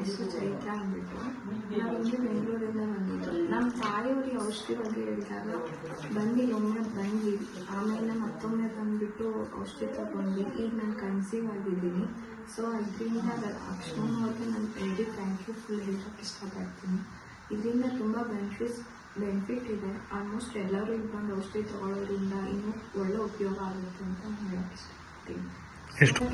ಹೆಸರು ಚೈತ್ರ ಅಂದ್ಬಿಟ್ಟು ಇಲ್ಲಿ ಬೆಂಗಳೂರಿಂದ ಬಂದಿದ್ದು. ನಮ್ಮ ತಾಯಿಯವ್ರಿಗೆ ಔಷಧಿ ಬಗ್ಗೆ ಹೇಳಿದಾಗ ಬಂದು ಒಮ್ಮೆ ಬಂದು ಆಮೇಲೆ ಮತ್ತೊಮ್ಮೆ ಬಂದ್ಬಿಟ್ಟು ಔಷಧಿ ತಗೊಂಡು ಈಗ ನಾನು ಕನ್ಸೀವ್ ಆಗಿದ್ದೀನಿ. ಸೊ ಇದರಿಂದ ಅಕ್ಷಮ ಅವ್ರಿಗೆ ನಾನು ವೆರಿ ಥ್ಯಾಂಕ್ಫುಲ್ ಹೇಳೋಕ್ಕೆ ಇಷ್ಟಪಡ್ತೀನಿ. ಇದರಿಂದ ತುಂಬ ಬೆನಿಫಿಟ್ಸ್ ಬೆನಿಫಿಟ್ ಇದೆ. ಆಲ್ಮೋಸ್ಟ್ ಎಲ್ಲರೂ ಇಟ್ಕೊಂಡು ಔಷಧಿ ತಗೊಳ್ಳೋದ್ರಿಂದ ಇನ್ನೂ ಒಳ್ಳೆ ಉಪಯೋಗ ಆಗುತ್ತೆ ಅಂತ ಹೇಳೋಕ್ಕೆ ಇಷ್ಟಪಡ್ತೀನಿ. ಎಷ್ಟು?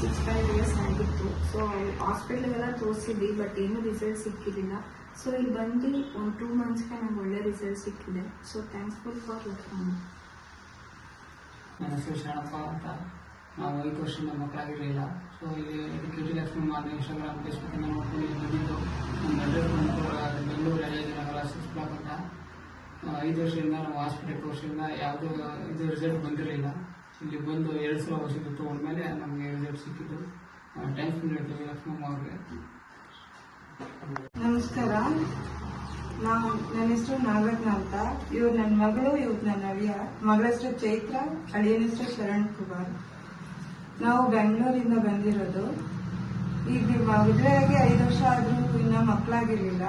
ಸಿಕ್ಸ್ ಫೈವ್ ಇಯರ್ಸ್ ಆಗಿತ್ತು. ಸೊ ಹಾಸ್ಪಿಟ್ಲಿಗೆಲ್ಲ ತೋರಿಸಿದ್ವಿ ಬಟ್ ಏನೂ ರಿಸಲ್ಟ್ ಸಿಕ್ಕಿರಲಿಲ್ಲ ಸೊ ಇಲ್ಲಿ ಬಂದು ಒಂದು ಟೂ ಮಂತ್ಸ್ಗೆ ನಂಗೆ ಒಳ್ಳೆ ರಿಸಲ್ಟ್ ಸಿಕ್ಕಿದೆ. ಸೊ ಥ್ಯಾಂಕ್ಸ್ಫುಲ್ ಫಾರ್ ಲಕ್ಷ್ಮಣ ನನ್ನ ಹೆಸರು ಶರಣಪ್ಪ ಅಂತ. ನಾವು ಐದು ವರ್ಷದಿಂದ ಮಕ್ಕಳಾಗಿರಲಿಲ್ಲ. ಸೊ ಇಲ್ಲಿ ಕೆ ಲಕ್ಷ್ಮಿ ಮಾದ ಇನ್ಸ್ಟಾಗ್ರಾಮ್ ಫೇಸ್ಬುಕ್ಕನ್ನು ನೋಡ್ಕೊಂಡು ಇಲ್ಲಿ ಬಂದಿದ್ದು. ನಮ್ಮ ಅಡ್ರೆಸ್ ಬಂದು ಬೆಂಗಳೂರು ನಗರ ಸಿಕ್ಸ್ ಬ್ಲಾಕ್ ಅಂತ. ಐದು ವರ್ಷದಿಂದ ನಾವು ಹಾಸ್ಪಿಟಲ್ ತೋರಿಸಿಂದ ಯಾವುದೂ ಇದು ರಿಸಲ್ಟ್ ಬಂದಿರಲಿಲ್ಲ. ಇಲ್ಲಿ ಬಂದು ಎರಡು ಸಲ ಔಷಧಿ ತೊಗೊಂಡ್ಮೇಲೆ ನಮಗೆ ರಿಸಲ್ಟ್ ಸಿಕ್ಕಿದ್ದು ಥ್ಯಾಂಕ್ಸ್ ಹೇಳ್ತೀವಿ ಲಕ್ಷ್ಮಮ್ಮ ಅವ್ರಿಗೆ ನಮಸ್ಕಾರ. ನಾವು ನನ್ನ ಹೆಸರು ನಾಗರತ್ನ ಅಂತ. ಇವ್ರು ನನ್ನ ಮಗಳು, ಇವ್ರು ನನ್ನ ಅಳಿಯ. ಮಗಳ ಹೆಸರು ಚೈತ್ರ, ಅಳಿಯನ ಹೆಸರು ಶರಣ್ ಕುಮಾರ್. ನಾವು ಬೆಂಗಳೂರಿಂದ ಬಂದಿರೋದು. ಈಗ ಮದುವೆಯಾಗಿ ಐದು ವರ್ಷ ಆದರೂ ಇನ್ನ ಮಕ್ಕಳಾಗಿರ್ಲಿಲ್ಲ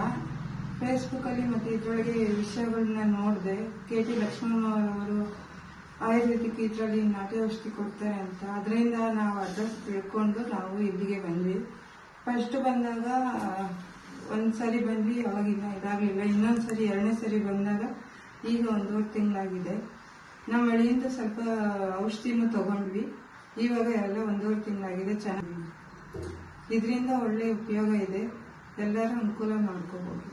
ಫೇಸ್ಬುಕ್ಕಲ್ಲಿ ಮತ್ತೆ ಇದರೊಳಗೆ ವಿಷಯಗಳನ್ನ ನೋಡಿದೆ ಕೆ ಟಿ ಲಕ್ಷ್ಮಣವರು ಆಯುರ್ವೇದಿಕ್ ಇದರಲ್ಲಿ ನಾಟಿ ಔಷಧಿ ಕೊಡ್ತಾರೆ ಅಂತ. ಅದರಿಂದ ನಾವು ಅಡ್ರೆಸ್ ತಿಳ್ಕೊಂಡು ನಾವು ಇಲ್ಲಿಗೆ ಬಂದ್ವಿ. ಫಸ್ಟ್ ಬಂದಾಗ ಒಂದು ಸರಿ ಬಂದ್ವಿ ಅವಾಗಿನ್ನ ಇದಾಗಲಿಲ್ಲ. ಇನ್ನೊಂದು ಸರಿ ಎರಡನೇ ಸರಿ ಬಂದಾಗ ಈಗ ಒಂದೂವರೆ ತಿಂಗಳಾಗಿದೆ. ನಮ್ಮ ಹಳ್ಳಿಯಿಂದ ಸ್ವಲ್ಪ ಔಷಧಿನೂ ತಗೊಂಡ್ವಿ. ಇವಾಗ ಎಲ್ಲ ಒಂದೂವರೆ ತಿಂಗಳಾಗಿದೆ ಚೆನ್ನಾಗಿ ಇದರಿಂದ ಒಳ್ಳೆ ಉಪಯೋಗ ಇದೆ. ಎಲ್ಲರೂ ಅನುಕೂಲ ಮಾಡ್ಕೋಬೋದು.